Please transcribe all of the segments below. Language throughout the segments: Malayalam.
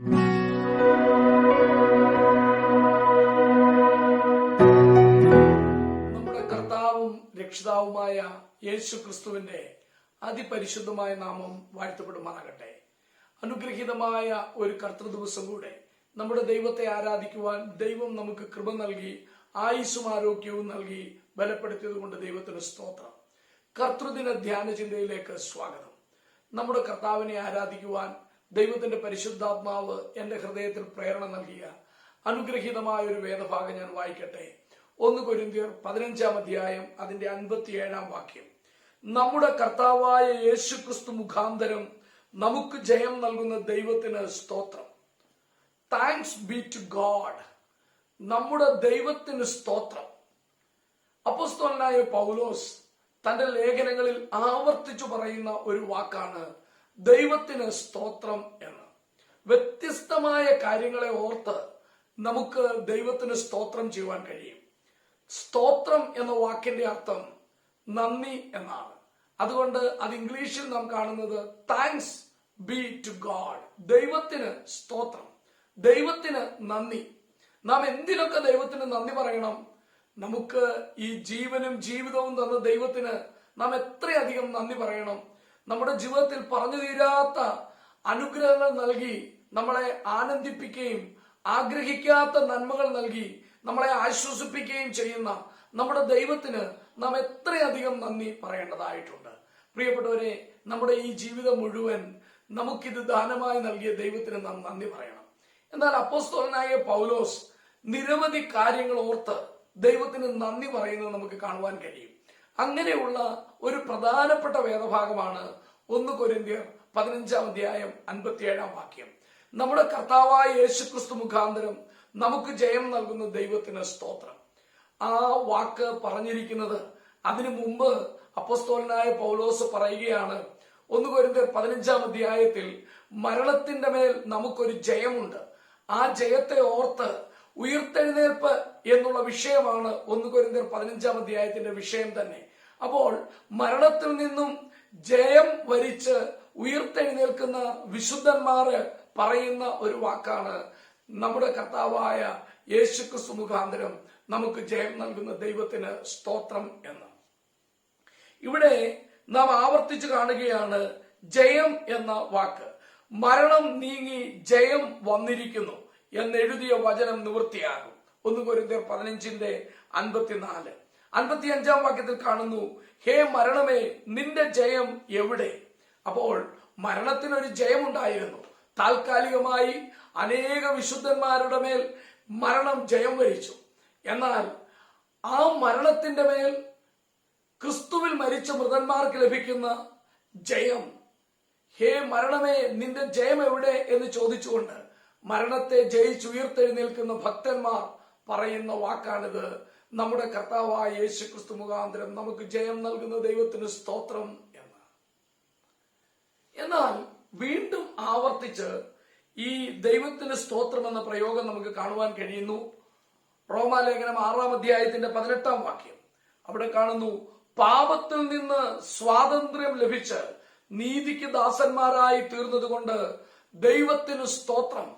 നമ്മുടെ കർത്താവും രക്ഷിതാവുമായ യേശു ക്രിസ്തുവിന്റെ അതിപരിശുദ്ധമായ നാമം വാഴ്ത്തപ്പെടുമാറാകട്ടെ. അനുഗ്രഹീതമായ ഒരു കർത്തൃ ദിവസം കൂടെ നമ്മുടെ ദൈവത്തെ ആരാധിക്കുവാൻ ദൈവം നമുക്ക് കൃപ നൽകി ആയുസ്സും ആരോഗ്യവും നൽകി ബലപ്പെടുത്തിയത് കൊണ്ട് ദൈവത്തിന് സ്തോത്രം. കർത്തൃദിന ധ്യാന ചിന്തയിലേക്ക് സ്വാഗതം. നമ്മുടെ കർത്താവിനെ ആരാധിക്കുവാൻ ദൈവത്തിന്റെ പരിശുദ്ധാത്മാവ് എന്റെ ഹൃദയത്തിൽ പ്രേരണ നൽകിയ അനുഗ്രഹീതമായ ഒരു വേദഭാഗം ഞാൻ വായിക്കട്ടെ. ഒന്ന് കൊരിന്തിയർ പതിനഞ്ചാം അധ്യായം അതിന്റെ അൻപത്തിയേഴാം വാക്യം. നമ്മുടെ കർത്താവായ യേശുക്രിസ്തു മുഖാന്തരം നമുക്ക് ജയം നൽകുന്ന ദൈവത്തിന് സ്തോത്രം. താങ്ക്സ് ബി ടു ഗോഡ് നമ്മുടെ ദൈവത്തിന് സ്തോത്രം. അപ്പോസ്തലനായ പൗലോസ് തന്റെ ലേഖനങ്ങളിൽ ആവർത്തിച്ചു പറയുന്ന ഒരു വാക്കാണ് ദൈവത്തിന് സ്തോത്രം എന്ന്. വ്യത്യസ്തമായ കാര്യങ്ങളെ ഓർത്ത് നമുക്ക് ദൈവത്തിന് സ്തോത്രം ചെയ്യുവാൻ കഴിയും. സ്തോത്രം എന്ന വാക്കിന്റെ അർത്ഥം നന്ദി എന്നാണ്. അതുകൊണ്ട് അത് ഇംഗ്ലീഷിൽ നാം കാണുന്നത് താങ്ക്സ് ബി ടു ഗാഡ് ദൈവത്തിന് സ്തോത്രം. ദൈവത്തിന് നന്ദി. നാം എന്തിനൊക്കെ ദൈവത്തിന് നന്ദി പറയണം? നമുക്ക് ഈ ജീവനും ജീവിതവും തന്ന ദൈവത്തിന് നാം എത്രയധികം നന്ദി പറയണം? നമ്മുടെ ജീവിതത്തിൽ പറഞ്ഞു തീരാത്ത അനുഗ്രഹങ്ങൾ നൽകി നമ്മളെ ആനന്ദിപ്പിക്കുകയും ആഗ്രഹിക്കാത്ത നന്മകൾ നൽകി നമ്മളെ ആശ്വസിപ്പിക്കുകയും ചെയ്യുന്ന നമ്മുടെ ദൈവത്തിന് നാം എത്രയധികം നന്ദി പറയേണ്ടതായിട്ടുണ്ട്. പ്രിയപ്പെട്ടവരെ നമ്മുടെ ഈ ജീവിതം മുഴുവൻ നമുക്കിത് ദാനമായി നൽകിയ ദൈവത്തിന് നാം നന്ദി പറയണം. എന്നാൽ അപ്പോസ്തോലനായ പൗലോസ് നിരവധി കാര്യങ്ങൾ ഓർത്ത് ദൈവത്തിന് നന്ദി പറയുന്നത് നമുക്ക് കാണുവാൻ കഴിയും. അങ്ങനെയുള്ള ഒരു പ്രധാനപ്പെട്ട വേദഭാഗമാണ് ഒന്ന് കൊരിന്ത്യർ പതിനഞ്ചാം അധ്യായം അൻപത്തിയേഴാം വാക്യം. നമ്മുടെ കർത്താവായ യേശുക്രിസ്തു മുഖാന്തരം നമുക്ക് ജയം നൽകുന്ന ദൈവത്തിന് സ്തോത്രം. ആ വാക്ക് പറഞ്ഞിരിക്കുന്നത് അതിനു മുമ്പ് അപ്പസ്തോലനായ പൗലോസ് പറയുകയാണ് ഒന്ന് കൊരിന്ത്യർ പതിനഞ്ചാം അധ്യായത്തിൽ മരണത്തിന്റെ മേൽ നമുക്കൊരു ജയമുണ്ട്. ആ ജയത്തെ ഓർത്ത് ഉയർത്തെഴുന്നേൽപ്പ് എന്നുള്ള വിഷയമാണ് ഒന്ന് കൊരിന്തർ പതിനഞ്ചാം അധ്യായത്തിന്റെ വിഷയം തന്നെ. അപ്പോൾ മരണത്തിൽ നിന്നും ജയം വരിച്ച് ഉയർത്തെഴുന്നേൽക്കുന്ന വിശുദ്ധന്മാര് പറയുന്ന ഒരു വാക്കാണ്. നമ്മുടെ കർത്താവായ യേശുക്രിസ്തു മുഖാന്തരം നമുക്ക് ജയം നൽകുന്ന ദൈവത്തിന് സ്തോത്രം എന്ന്. ഇവിടെ നാം ആവർത്തിച്ചു കാണുകയാണ് ജയം എന്ന വാക്ക്. മരണം നീങ്ങി ജയം വന്നിരിക്കുന്നു എന്നെഴുതിയ വചനം നിവൃത്തിയാകും. ഒന്ന് കൊരിന്ത്യർ പതിനഞ്ചിന്റെ അൻപത്തിനാല്. അൻപത്തി അഞ്ചാം വാക്യത്തിൽ കാണുന്നു ഹേ മരണമേ നിന്റെ ജയം എവിടെ? അപ്പോൾ മരണത്തിനൊരു ജയമുണ്ടായിരുന്നു. താൽക്കാലികമായി അനേക വിശുദ്ധന്മാരുടെ മേൽ മരണം ജയം വരിച്ചു എന്നാൽ ആ മരണത്തിന്റെ മേൽ ക്രിസ്തുവിൽ മരിച്ച മൃതന്മാർക്ക് ലഭിക്കുന്ന ജയം ഹേ മരണമേ നിന്റെ ജയം എവിടെ? എന്ന് ചോദിച്ചുകൊണ്ട് മരണത്തെ ജയിച്ചുയർത്തെഴുന്നേൽക്കുന്ന ഭക്തന്മാർ പറയുന്ന വാക്കാണിത്. നമ്മുടെ കർത്താവായ യേശു ക്രിസ്തു മുഖാന്തരം നമുക്ക് ജയം നൽകുന്ന ദൈവത്തിന് സ്തോത്രം എന്ന്. എന്നാൽ വീണ്ടും ആവർത്തിച്ച് ഈ ദൈവത്തിന് സ്തോത്രം എന്ന പ്രയോഗം നമുക്ക് കാണുവാൻ കഴിയുന്നു. റോമാലേഖനം ആറാം അധ്യായത്തിന്റെ പതിനെട്ടാം വാക്യം. അവിടെ കാണുന്നു പാപത്തിൽ നിന്ന് സ്വാതന്ത്ര്യം ലഭിച്ച് നീതിക്ക് ദാസന്മാരായി തീർന്നതുകൊണ്ട് ദൈവത്തിന് സ്തോത്രം.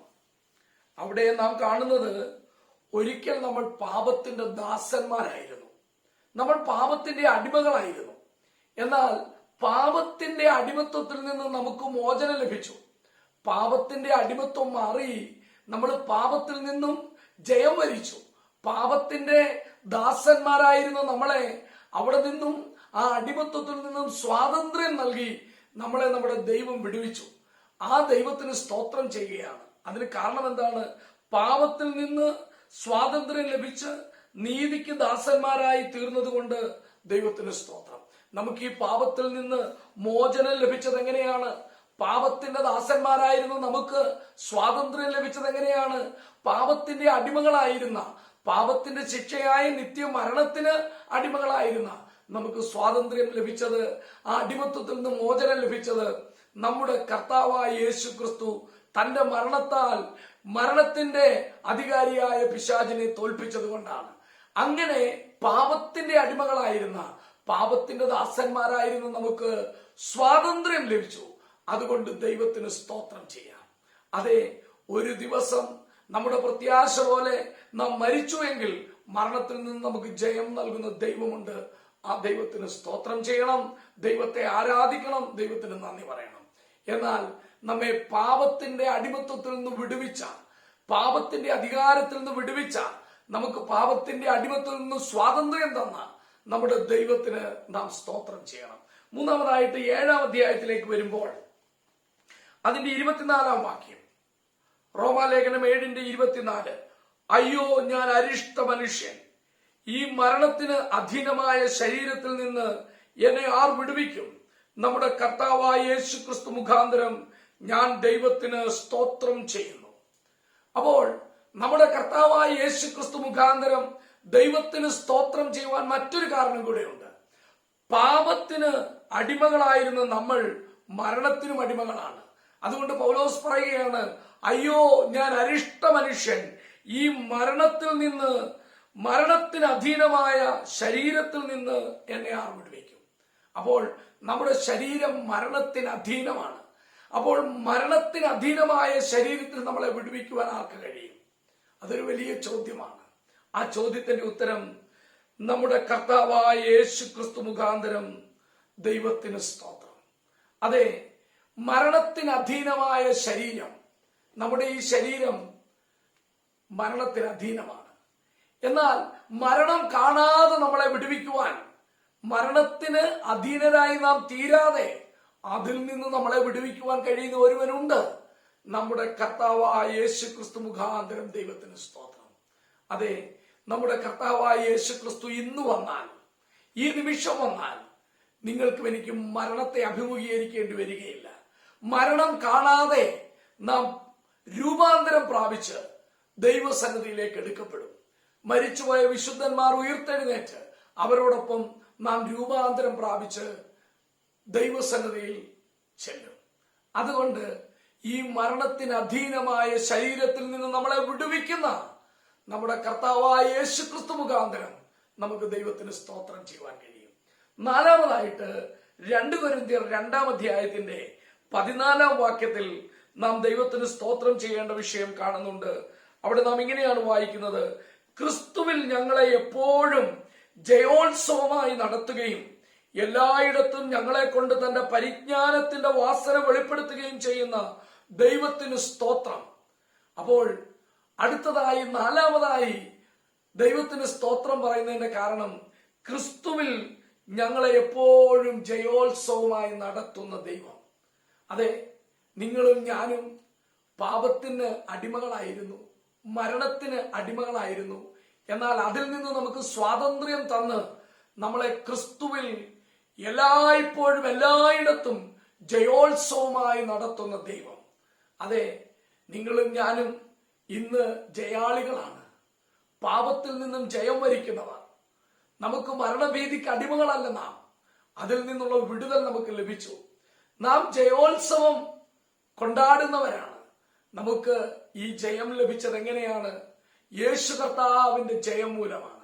അവിടെ നാം കാണുന്നത് ഒരിക്കൽ നമ്മൾ പാപത്തിന്റെ ദാസന്മാരായിരുന്നു. നമ്മൾ പാപത്തിന്റെ അടിമകളായിരുന്നു. എന്നാൽ പാപത്തിന്റെ അടിമത്വത്തിൽ നിന്ന് നമുക്ക് മോചനം ലഭിച്ചു. പാപത്തിന്റെ അടിമത്വം മാറി നമ്മൾ പാപത്തിൽ നിന്നും ജയം വരിച്ചു. പാപത്തിന്റെ ദാസന്മാരായിരുന്ന നമ്മളെ. അവിടെ നിന്നും ആ അടിമത്വത്തിൽ നിന്നും സ്വാതന്ത്ര്യം നൽകി നമ്മളെ നമ്മുടെ ദൈവം വിടുവിച്ചു. ആ ദൈവത്തിന് സ്തോത്രം ചെയ്യുകയാണ്. അതിന് കാരണം എന്താണ്? പാപത്തിൽ നിന്ന് സ്വാതന്ത്ര്യം ലഭിച്ച് നീതിക്ക് ദാസന്മാരായി തീർന്നതുകൊണ്ട് ദൈവത്തിന് സ്തോത്രം. നമുക്ക് ഈ പാപത്തിൽ നിന്ന് മോചനം ലഭിച്ചത് എങ്ങനെയാണ്? പാപത്തിന്റെ ദാസന്മാരായിരുന്നു നമുക്ക് സ്വാതന്ത്ര്യം ലഭിച്ചത് എങ്ങനെയാണ്? പാപത്തിന്റെ അടിമകളായിരുന്ന പാപത്തിന്റെ ശിക്ഷയായ നിത്യ മരണത്തിന് അടിമകളായിരുന്ന നമുക്ക് സ്വാതന്ത്ര്യം ലഭിച്ചത് ആ അടിമത്വത്തിൽ നിന്ന് മോചനം ലഭിച്ചത് നമ്മുടെ കർത്താവായ യേശു ക്രിസ്തു തന്റെ മരണത്താൽ മരണത്തിന്റെ അധികാരിയായ പിശാചിനെ തോൽപ്പിച്ചതുകൊണ്ടാണ് അങ്ങനെ പാപത്തിന്റെ അടിമകളായിരുന്ന പാപത്തിന്റെ ദാസന്മാരായിരുന്ന നമുക്ക് സ്വാതന്ത്ര്യം ലഭിച്ചു. അതുകൊണ്ട് ദൈവത്തിന് സ്തോത്രം ചെയ്യാം. അതെ ഒരു ദിവസം നമ്മുടെ പ്രത്യാശ പോലെ നാം മരിച്ചുവെങ്കിൽ മരണത്തിൽ നിന്ന് നമുക്ക് ജയം നൽകുന്ന ദൈവമുണ്ട്. ആ ദൈവത്തിന് സ്തോത്രം ചെയ്യണം. ദൈവത്തെ ആരാധിക്കണം. ദൈവത്തിന് നന്ദി പറയണം. എന്നാൽ നമ്മെ പാപത്തിന്റെ അടിമത്വത്തിൽ നിന്ന് വിടുവിച്ച പാപത്തിന്റെ അധികാരത്തിൽ നിന്ന് വിടുവിച്ച നമുക്ക് പാപത്തിന്റെ അടിമത്വത്തിൽ നിന്ന് സ്വാതന്ത്ര്യം തന്ന നമ്മുടെ ദൈവത്തിന് നാം സ്തോത്രം ചെയ്യണം. മൂന്നാമതായിട്ട് ഏഴാം അധ്യായത്തിലേക്ക് വരുമ്പോൾ അതിന്റെ ഇരുപത്തിനാലാം വാക്യം. റോമാലേഖനം ഏഴിന്റെ ഇരുപത്തിനാല്. അയ്യോ ഞാൻ അരിഷ്ട മനുഷ്യൻ. ഈ മരണത്തിന് അധീനമായ ശരീരത്തിൽ നിന്ന് എന്നെ ആർ വിടുവിക്കും? നമ്മുടെ കർത്താവായ യേശു ക്രിസ്തു മുഖാന്തരം ഞാൻ ദൈവത്തിന് സ്തോത്രം ചെയ്യുന്നു. അപ്പോൾ നമ്മുടെ കർത്താവായ യേശു ക്രിസ്തു മുഖാന്തരം ദൈവത്തിന് സ്തോത്രം ചെയ്യുവാൻ മറ്റൊരു കാരണം കൂടെയുണ്ട്. പാപത്തിന് അടിമകളായിരുന്ന നമ്മൾ മരണത്തിനും അടിമകളാണ്. അതുകൊണ്ട് പൗലോസ് പറയുകയാണ് അയ്യോ ഞാൻ അരിഷ്ട മനുഷ്യൻ. ഈ മരണത്തിൽ നിന്ന് മരണത്തിന് അധീനമായ ശരീരത്തിൽ നിന്ന് എന്നെ ആർ വിടുവിക്കും അപ്പോൾ നമ്മുടെ ശരീരം മരണത്തിന് അധീനമാണ്. അപ്പോൾ മരണത്തിന് അധീനമായ ശരീരത്തിൽ നമ്മളെ വിടുവിക്കുവാൻ ആർക്ക് കഴിയും? അതൊരു വലിയ ചോദ്യമാണ്. ആ ചോദ്യത്തിന്റെ ഉത്തരം നമ്മുടെ കർത്താവായ യേശു ക്രിസ്തു മുഖാന്തരം ദൈവത്തിന് സ്തോത്രം. അതെ മരണത്തിന് അധീനമായ ശരീരം നമ്മുടെ ഈ ശരീരം മരണത്തിന് അധീനമാണ്. എന്നാൽ മരണം കാണാതെ നമ്മളെ വിടുവിക്കുവാൻ മരണത്തിന് അധീനരായി നാം തീരാതെ അതിൽ നിന്ന് നമ്മളെ വിടുവിക്കുവാൻ കഴിയുന്ന ഒരുവനുണ്ട്. നമ്മുടെ കർത്താവായ യേശു ക്രിസ്തു മുഖാന്തരം ദൈവത്തിന് സ്തോത്രം. അതെ നമ്മുടെ കർത്താവായ യേശു ക്രിസ്തു ഇന്ന് വന്നാൽ ഈ നിമിഷം വന്നാൽ നിങ്ങൾക്കും എനിക്കും മരണത്തെ അഭിമുഖീകരിക്കേണ്ടി വരികയില്ല. മരണം കാണാതെ നാം രൂപാന്തരം പ്രാപിച്ച് ദൈവസന്നിധിയിലേക്ക് എടുക്കപ്പെടും. മരിച്ചുപോയ വിശുദ്ധന്മാർ ഉയർത്തെഴുന്നേറ്റ് അവരോടൊപ്പം നാം രൂപാന്തരം പ്രാപിച്ച് ദൈവസന്നിധിയിൽ ചെല്ലും. അതുകൊണ്ട് ഈ മരണത്തിന് അധീനമായ ശരീരത്തിൽ നിന്ന് നമ്മളെ വിടുവിക്കുന്ന നമ്മുടെ കർത്താവായ യേശു ക്രിസ്തു മുഖാന്തരം നമുക്ക് ദൈവത്തിന് സ്തോത്രം ചെയ്യുവാൻ കഴിയും. നാലാമതായിട്ട് രണ്ട് കൊരിന്തിയർ രണ്ടാം അധ്യായത്തിന്റെ പതിനാലാം വാക്യത്തിൽ നാം ദൈവത്തിന് സ്തോത്രം ചെയ്യേണ്ട വിഷയം കാണുന്നുണ്ട്. അവിടെ നാം ഇങ്ങനെയാണ് വായിക്കുന്നത്. ക്രിസ്തുവിൽ ഞങ്ങളെ എപ്പോഴും ജയോത്സവമായി നടത്തുകയും എല്ലായിടത്തും ഞങ്ങളെ കൊണ്ട് തന്റെ പരിജ്ഞാനത്തിന്റെ വാസന വെളിപ്പെടുത്തുകയും ചെയ്യുന്ന ദൈവത്തിന് സ്തോത്രം. അപ്പോൾ അടുത്തതായി നാലാമതായി ദൈവത്തിന് സ്തോത്രം പറയുന്നതിന്റെ കാരണം ക്രിസ്തുവിൽ ഞങ്ങളെ എപ്പോഴും ജയോത്സവമായി നടത്തുന്ന ദൈവം. അതെ നിങ്ങളും ഞാനും പാപത്തിന് അടിമകളായിരുന്നു മരണത്തിന് അടിമകളായിരുന്നു. എന്നാൽ അതിൽ നിന്ന് നമുക്ക് സ്വാതന്ത്ര്യം തന്ന് നമ്മളെ ക്രിസ്തുവിൽ എല്ലായ്പ്പോഴും എല്ലായിടത്തും ജയോത്സവമായി നടത്തുന്ന ദൈവം. അതെ നിങ്ങളും ഞാനും ഇന്ന് ജയാളികളാണ്. പാപത്തിൽ നിന്നും ജയം വരിക്കുന്നവർ. നമുക്ക് മരണഭീതിക്ക് അടിമകളല്ല നാം. അതിൽ നിന്നുള്ള വിടുതൽ നമുക്ക് ലഭിച്ചു. നാം ജയോത്സവം കൊണ്ടാടുന്നവരാണ്. നമുക്ക് ഈ ജയം ലഭിച്ചത് എങ്ങനെയാണ്? യേശു കർത്താവിന്റെ ജയം മൂലമാണ്.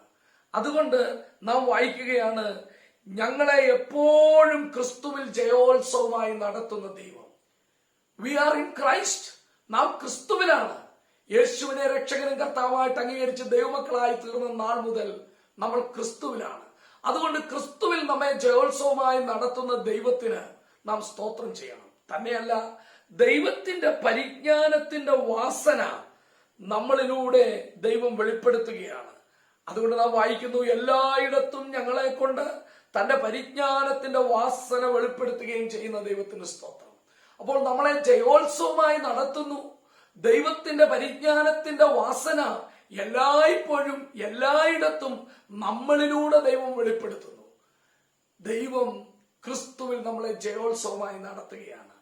അതുകൊണ്ട് നാം വായിക്കുകയാണ് ഞങ്ങളെ എപ്പോഴും ക്രിസ്തുവിൽ ജയോത്സവമായി നടത്തുന്ന ദൈവം. വി ആർ ഇൻ ക്രൈസ്റ്റ് നാം ക്രിസ്തുവിലാണ്. യേശുവിനെ രക്ഷകനും കർത്താവായിട്ട് അംഗീകരിച്ച് ദൈവമക്കളായി തീർന്ന നാൾ മുതൽ നമ്മൾ ക്രിസ്തുവിലാണ്. അതുകൊണ്ട് ക്രിസ്തുവിൽ നമ്മെ ജയോത്സവമായി നടത്തുന്ന ദൈവത്തിന് നാം സ്തോത്രം ചെയ്യണം. തന്നെയല്ല ദൈവത്തിന്റെ പരിജ്ഞാനത്തിന്റെ വാസന നമ്മളിലൂടെ ദൈവം വെളിപ്പെടുത്തുകയാണ്. അതുകൊണ്ട് നാം വായിക്കുന്നു എല്ലായിടത്തും ഞങ്ങളെ കൊണ്ട് തന്റെ പരിജ്ഞാനത്തിന്റെ വാസന വെളിപ്പെടുത്തുകയും ചെയ്യുന്ന ദൈവത്തിന് സ്തോത്രം. അപ്പോൾ നമ്മളെ ജയോത്സവമായി നടത്തുന്നു. ദൈവത്തിന്റെ പരിജ്ഞാനത്തിന്റെ വാസന എല്ലായ്പ്പോഴും എല്ലായിടത്തും നമ്മളിലൂടെ ദൈവം വെളിപ്പെടുത്തുന്നു. ദൈവം ക്രിസ്തുവിൽ നമ്മളെ ജയോത്സവമായി നടത്തുകയാണ്.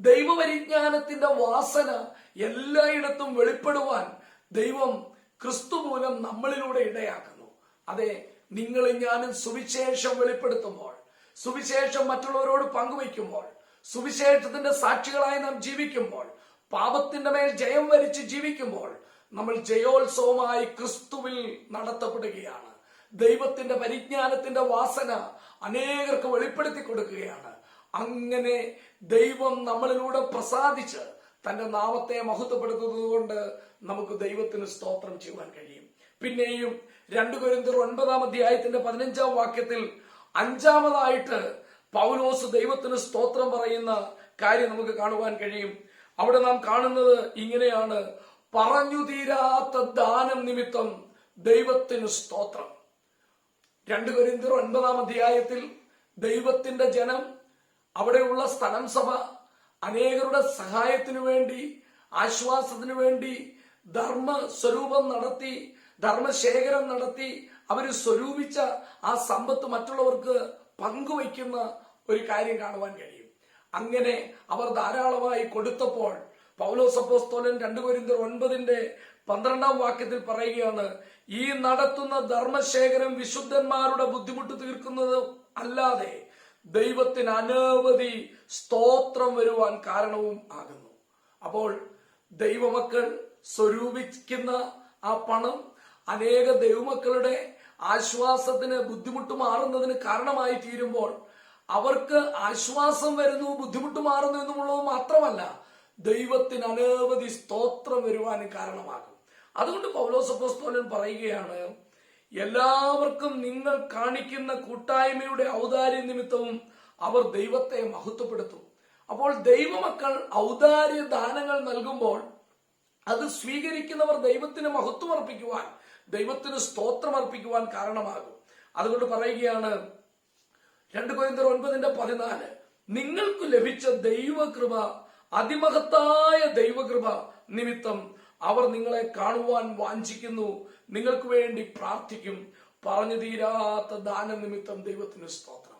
ദൈവപരിജ്ഞാനത്തിന്റെ വാസന എല്ലായിടത്തും വെളിപ്പെടുവാൻ ദൈവം ക്രിസ്തു മൂലം നമ്മളിലൂടെ ഇടയാക്കുന്നു. അതെ നിങ്ങളും ഞാനും സുവിശേഷം വെളിപ്പെടുത്തുമ്പോൾ സുവിശേഷം മറ്റുള്ളവരോട് പങ്കുവയ്ക്കുമ്പോൾ സുവിശേഷത്തിന്റെ സാക്ഷികളായി നാം ജീവിക്കുമ്പോൾ പാപത്തിന്റെ മേൽ ജയം വരിച്ച് ജീവിക്കുമ്പോൾ നമ്മൾ ജയോത്സവമായി ക്രിസ്തുവിൽ നടത്തപ്പെടുകയാണ്. ദൈവത്തിന്റെ പരിജ്ഞാനത്തിന്റെ വാസന അനേകർക്ക് വെളിപ്പെടുത്തി കൊടുക്കുകയാണ്. അങ്ങനെ ദൈവം നമ്മളിലൂടെ പ്രസാദിച്ച് തന്റെ നാമത്തെ മഹത്വപ്പെടുത്തുന്നത് കൊണ്ട് നമുക്ക് ദൈവത്തിന് സ്തോത്രം ചെയ്യുവാൻ കഴിയും. പിന്നെയും രണ്ടു കൊരിന്തർ ഒൻപതാം അധ്യായത്തിന്റെ പതിനഞ്ചാം വാക്യത്തിൽ അഞ്ചാമതായിട്ട് പൗലോസ് ദൈവത്തിന് സ്തോത്രം പറയുന്ന കാര്യം നമുക്ക് കാണുവാൻ കഴിയും. അവിടെ നാം കാണുന്നത് ഇങ്ങനെയാണ്. പറഞ്ഞു തീരാത്ത ദാനം നിമിത്തം ദൈവത്തിന് സ്തോത്രം. രണ്ട് കൊരിന്തർ ഒൻപതാം അധ്യായത്തിൽ ദൈവത്തിന്റെ ജനം അവിടെയുള്ള സ്ഥലം സഭ അനേകരുടെ സഹായത്തിനു വേണ്ടി ആശ്വാസത്തിനു വേണ്ടി ധർമ്മ സ്വരൂപം നടത്തി ധർമ്മശേഖരം നടത്തി അവർ സ്വരൂപിച്ച ആ സമ്പത്ത് മറ്റുള്ളവർക്ക് പങ്കുവയ്ക്കുന്ന ഒരു കാര്യം കാണുവാൻ കഴിയും. അങ്ങനെ അവർ ധാരാളമായി കൊടുത്തപ്പോൾ പൗലോസ് അപ്പോസ്തോലൻ രണ്ടു പേരിന്തർ ഒൻപതിന്റെ പന്ത്രണ്ടാം വാക്യത്തിൽ പറയുകയാണ് ഈ നടത്തുന്ന ധർമ്മശേഖരം വിശുദ്ധന്മാരുടെ ബുദ്ധിമുട്ട് തീർക്കുന്നത് അല്ലാതെ ദൈവത്തിന് അനവധി സ്തോത്രം വരുവാൻ കാരണവും ആകുന്നു. അപ്പോൾ ദൈവമക്കൾ സ്വരൂപിക്കുന്ന ആ പണം അനേക ദൈവമക്കളുടെ ആശ്വാസത്തിന് ബുദ്ധിമുട്ട് മാറുന്നതിന് കാരണമായി തീരുമ്പോൾ അവർക്ക് ആശ്വാസം വരുന്നു ബുദ്ധിമുട്ട് മാറുന്നു എന്നുള്ളത് മാത്രമല്ല ദൈവത്തിന് അനവധി സ്തോത്രം വരുവാൻ കാരണമാകും. അതുകൊണ്ട് പൗലോസപ്പോസ്തോലൻ പറയുകയാണ് എല്ലാവർക്കും നിങ്ങൾ കാണിക്കുന്ന കൂട്ടായ്മയുടെ ഔദാര്യ നിമിത്തവും അവർ ദൈവത്തെ മഹത്വപ്പെടുത്തും. അപ്പോൾ ദൈവമക്കൾ ഔദാര്യ ദാനങ്ങൾ നൽകുമ്പോൾ അത് സ്വീകരിക്കുന്നവർ ദൈവത്തിന് മഹത്വം അർപ്പിക്കുവാൻ ദൈവത്തിന് സ്തോത്രം അർപ്പിക്കുവാൻ കാരണമാകും. അതുകൊണ്ട് പറയുകയാണ് രണ്ട് കോയന്തർ ഒൻപതിന്റെ പതിനാല്. നിങ്ങൾക്ക് ലഭിച്ച ദൈവകൃപ അതിമഹത്തായ ദൈവകൃപ നിമിത്തം അവർ നിങ്ങളെ കാണുവാൻ വാഞ്ചിക്കുന്നു. നിങ്ങൾക്ക് വേണ്ടി പ്രാർത്ഥിക്കും. പറഞ്ഞു തീരാത്ത ദാന നിമിത്തം ദൈവത്തിന് സ്തോത്രം.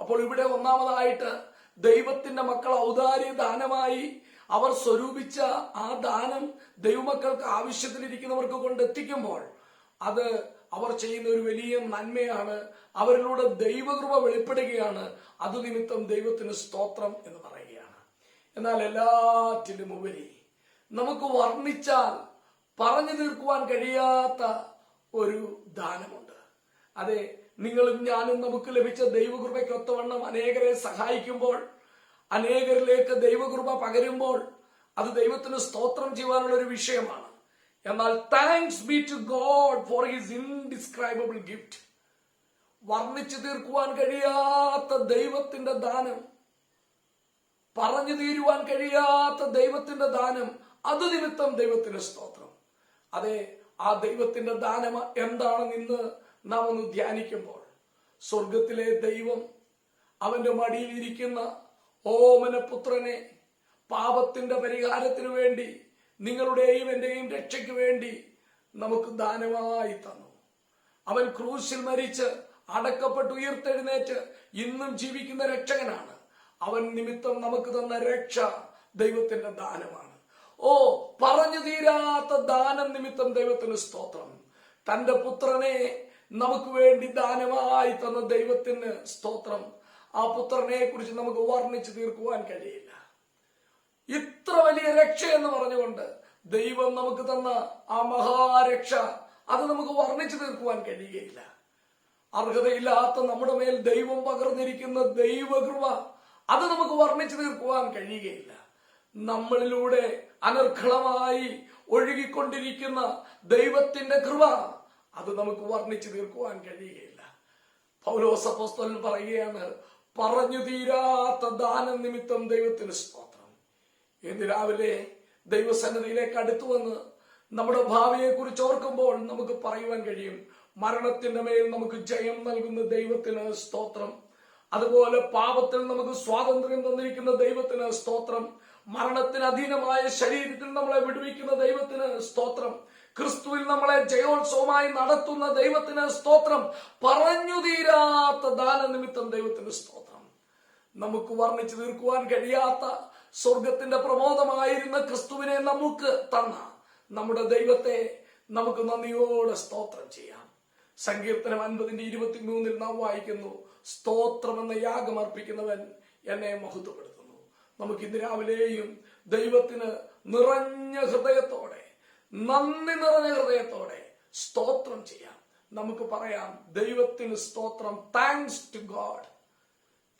അപ്പോൾ ഇവിടെ ഒന്നാമതായിട്ട് ദൈവത്തിന്റെ മക്കൾ ഔദാര്യ ദാനമായി അവർ സ്വരൂപിച്ച ആ ദാനം ദൈവമക്കൾക്ക് ആവശ്യത്തിലിരിക്കുന്നവർക്ക് കൊണ്ടെത്തിക്കുമ്പോൾ അത് അവർ ചെയ്യുന്ന ഒരു വലിയ നന്മയാണ്. അവരിലൂടെ ദൈവകൃപ വെളിപ്പെടുകയാണ്. അതു നിമിത്തം ദൈവത്തിന് സ്തോത്രം എന്ന് പറയുകയാണ്. എന്നാൽ എല്ലാറ്റിലും ഉപരി നമുക്ക് വർണിച്ചാൽ പറഞ്ഞു തീർക്കുവാൻ കഴിയാത്ത ഒരു ദാനമുണ്ട്. അതെ നിങ്ങളും ഞാനും നമുക്ക് ലഭിച്ച ദൈവകൃപയ്ക്കൊത്തവണ്ണം അനേകരെ സഹായിക്കുമ്പോൾ അനേകരിലേക്ക് ദൈവകൃപ പകരുമ്പോൾ അത് ദൈവത്തിന് സ്തോത്രം ചെയ്യുവാനുള്ള ഒരു വിഷയമാണ്. എന്നാൽ thanks be to God for his indescribable gift വർണിച്ചു തീർക്കുവാൻ കഴിയാത്ത ദൈവത്തിന്റെ ദാനം. പറഞ്ഞു തീരുവാൻ കഴിയാത്ത ദൈവത്തിന്റെ ദാനം. അത് നിമിത്തം ദൈവത്തിന്റെ സ്തോത്രം. അതെ ആ ദൈവത്തിന്റെ ദാനം എന്താണെന്ന് ഇന്ന് നാം ഒന്ന് ധ്യാനിക്കുമ്പോൾ സ്വർഗത്തിലെ ദൈവം അവന്റെ മടിയിലിരിക്കുന്ന ഓമന പുത്രനെ പാപത്തിന്റെ പരിഹാരത്തിനു വേണ്ടി നിങ്ങളുടെയും എന്റെയും രക്ഷയ്ക്ക് വേണ്ടി നമുക്ക് ദാനമായി തന്നു. അവൻ ക്രൂശിൽ മരിച്ച് അടക്കപ്പെട്ട് ഉയർത്തെഴുന്നേറ്റ് ഇന്നും ജീവിക്കുന്ന രക്ഷകനാണ്. അവൻ നിമിത്തം നമുക്ക് തന്ന രക്ഷ ദൈവത്തിന്റെ ദാനമാണ്. ഓ പറഞ്ഞു തീരാത്ത ദാനം നിമിത്തം ദൈവത്തിന് സ്തോത്രം. തന്റെ പുത്രനെ നമുക്ക് വേണ്ടി ദാനമായി തന്ന ദൈവത്തിന് സ്തോത്രം. ആ പുത്രനെ കുറിച്ച് നമുക്ക് വർണിച്ചു തീർക്കുവാൻ കഴിയില്ല. ഇത്ര വലിയ രക്ഷ എന്ന് പറഞ്ഞുകൊണ്ട് ദൈവം നമുക്ക് തന്ന ആ മഹാരക്ഷ അത് നമുക്ക് വർണിച്ചു തീർക്കുവാൻ കഴിയുകയില്ല. അർഹതയില്ലാത്ത നമ്മുടെ മേൽ ദൈവം പകർന്നിരിക്കുന്ന ദൈവകൃപ അത് നമുക്ക് വർണിച്ചു തീർക്കുവാൻ കഴിയുകയില്ല. നമ്മളിലൂടെ അനർഘളമായി ഒഴുകിക്കൊണ്ടിരിക്കുന്ന ദൈവത്തിന്റെ കൃപ അത് നമുക്ക് വർണിച്ചു തീർക്കുവാൻ കഴിയുകയില്ല. പൗലോസ പുസ്തകൻ പറയുകയാണ് പറഞ്ഞു തീരാത്ത ദാനം നിമിത്തം ദൈവത്തിന് സ്തോത്രം ഇന്ന് രാവിലെ ദൈവസന്നിധിയിലേക്ക് അടുത്തു വന്ന് നമ്മുടെ ഭാവിയെ കുറിച്ച് ഓർക്കുമ്പോൾ നമുക്ക് പറയുവാൻ കഴിയും. മരണത്തിന്റെ മേൽ നമുക്ക് ജയം നൽകുന്ന ദൈവത്തിന് സ്തോത്രം. അതുപോലെ പാപത്തിൽ നമുക്ക് സ്വാതന്ത്ര്യം തന്നിരിക്കുന്ന ദൈവത്തിന് സ്തോത്രം. മരണത്തിന് അധീനമായ ശരീരത്തിൽ നമ്മളെ വിടുവിക്കുന്ന ദൈവത്തിന് സ്തോത്രം. ക്രിസ്തുവിൽ നമ്മളെ ജയോത്സവമായി നടത്തുന്ന ദൈവത്തിന് സ്തോത്രം. പറഞ്ഞു തീരാത്ത ദാന ദാനനിമിത്തം ദൈവത്തിന് സ്തോത്രം. നമുക്ക് വർണിച്ചു തീർക്കുവാൻ കഴിയാത്ത സ്വർഗത്തിന്റെ പ്രമോദമായിരുന്ന ക്രിസ്തുവിനെ നമുക്ക് തന്ന നമ്മുടെ ദൈവത്തെ നമുക്ക് നന്ദിയോടെ സ്തോത്രം ചെയ്യാം. സങ്കീർത്തനം അൻപതിന്റെ ഇരുപത്തി മൂന്നിൽ നാം വായിക്കുന്നു സ്തോത്രം എന്ന യാഗം അർപ്പിക്കുന്നവൻ എന്നെ മഹത്വപ്പെടുത്തുന്നു. നമുക്ക് ഇന്ന് രാവിലെയും ദൈവത്തിന് നിറഞ്ഞ ഹൃദയത്തോടെ നന്ദി നിറഞ്ഞ ഹൃദയത്തോടെ സ്തോത്രം ചെയ്യാം. നമുക്ക് പറയാം ദൈവത്തിന് സ്തോത്രം. Thanks to God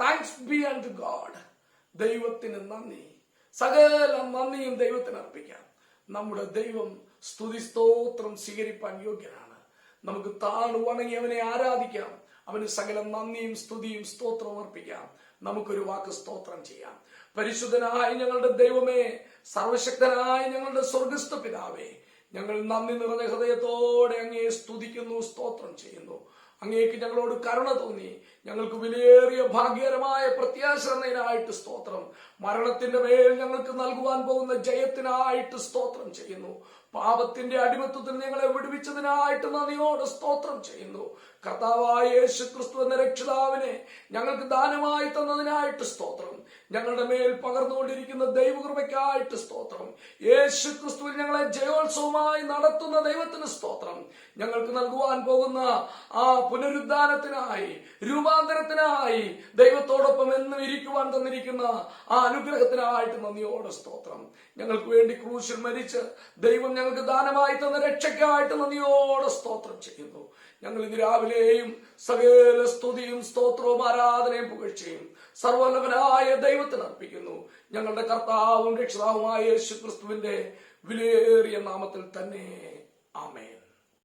thanks be and God ദൈവത്തിന് നന്ദി. സകല നന്ദിയും ദൈവത്തിന് അർപ്പിക്കാം. നമ്മുടെ ദൈവം സ്തുതി സ്തോത്രം സ്വീകരിപ്പാൻ യോഗ്യനാണ്. നമുക്ക് താണു വണങ്ങി അവനെ ആരാധിക്കാം. അവന് സകല നന്ദിയും സ്തുതിയും സ്തോത്രവും അർപ്പിക്കാം. നമുക്കൊരു വാക്ക് സ്തോത്രം ചെയ്യാം. പരിശുദ്ധനായ ഞങ്ങളുടെ ദൈവമേ സർവശക്തനായ ഞങ്ങളുടെ സ്വർഗസ്ഥ പിതാവേ ഞങ്ങൾ നന്ദി നിറഞ്ഞ ഹൃദയത്തോടെ അങ്ങയെ സ്തുതിക്കുന്നു സ്തോത്രം ചെയ്യുന്നു. അങ്ങേക്ക് ഞങ്ങളോട് കരുണ തോന്നി. ഞങ്ങൾക്ക് വിലയേറിയ ഭാഗ്യകരമായ പ്രത്യാശനായിട്ട് സ്തോത്രം. മരണത്തിന്റെ മേൽ ഞങ്ങൾക്ക് നൽകുവാൻ പോകുന്ന ജയത്തിനായിട്ട് സ്തോത്രം ചെയ്യുന്നു. പാപത്തിന്റെ അടിമത്വത്തിൽ നിങ്ങളെ വിടുവിച്ചതിനായിട്ട് നന്ദിയോട് സ്തോത്രം ചെയ്യുന്നു. കർത്താവായ യേശു ക്രിസ്തു എന്ന രക്ഷിതാവിനെ ഞങ്ങൾക്ക് ദാനമായി തന്നതിനായിട്ട് സ്തോത്രം. ഞങ്ങളുടെ മേൽ പകർന്നുകൊണ്ടിരിക്കുന്ന ദൈവകൃപയ്ക്കായിട്ട് സ്തോത്രം. യേശു ക്രിസ്തുവിൽ ഞങ്ങളെ ജയോത്സവമായി നടത്തുന്ന ദൈവത്തിന് സ്തോത്രം. ഞങ്ങൾക്ക് നൽകുവാൻ പോകുന്ന ആ പുനരുദ്ധാനത്തിനായി രൂപാന്തരത്തിനായി ദൈവത്തോടൊപ്പം എന്നും ഇരിക്കുവാൻ തന്നിരിക്കുന്ന ആ അനുഗ്രഹത്തിനായിട്ട് നന്ദിയോടെ സ്തോത്രം. ഞങ്ങൾക്ക് വേണ്ടി ക്രൂശിൽ മരിച്ച് ദൈവം ഞങ്ങൾക്ക് ദാനമായി തന്ന രക്ഷയ്ക്കായിട്ട് നന്ദിയോടെ സ്തോത്രം ചെയ്യുന്നു. ഞങ്ങൾ ഇന്ന് രാവിലെയും സകല സ്തുതിയും സ്തോത്രവും ആരാധനയും പുകഴ്ചയും സർവലഭനായ ദൈവത്തിന് അർപ്പിക്കുന്നു. ഞങ്ങളുടെ കർത്താവും രക്ഷിതാവുമായ യേശു ക്രിസ്തുവിന്റെ വിലയേറിയ നാമത്തിൽ തന്നെ. ആമേൻ.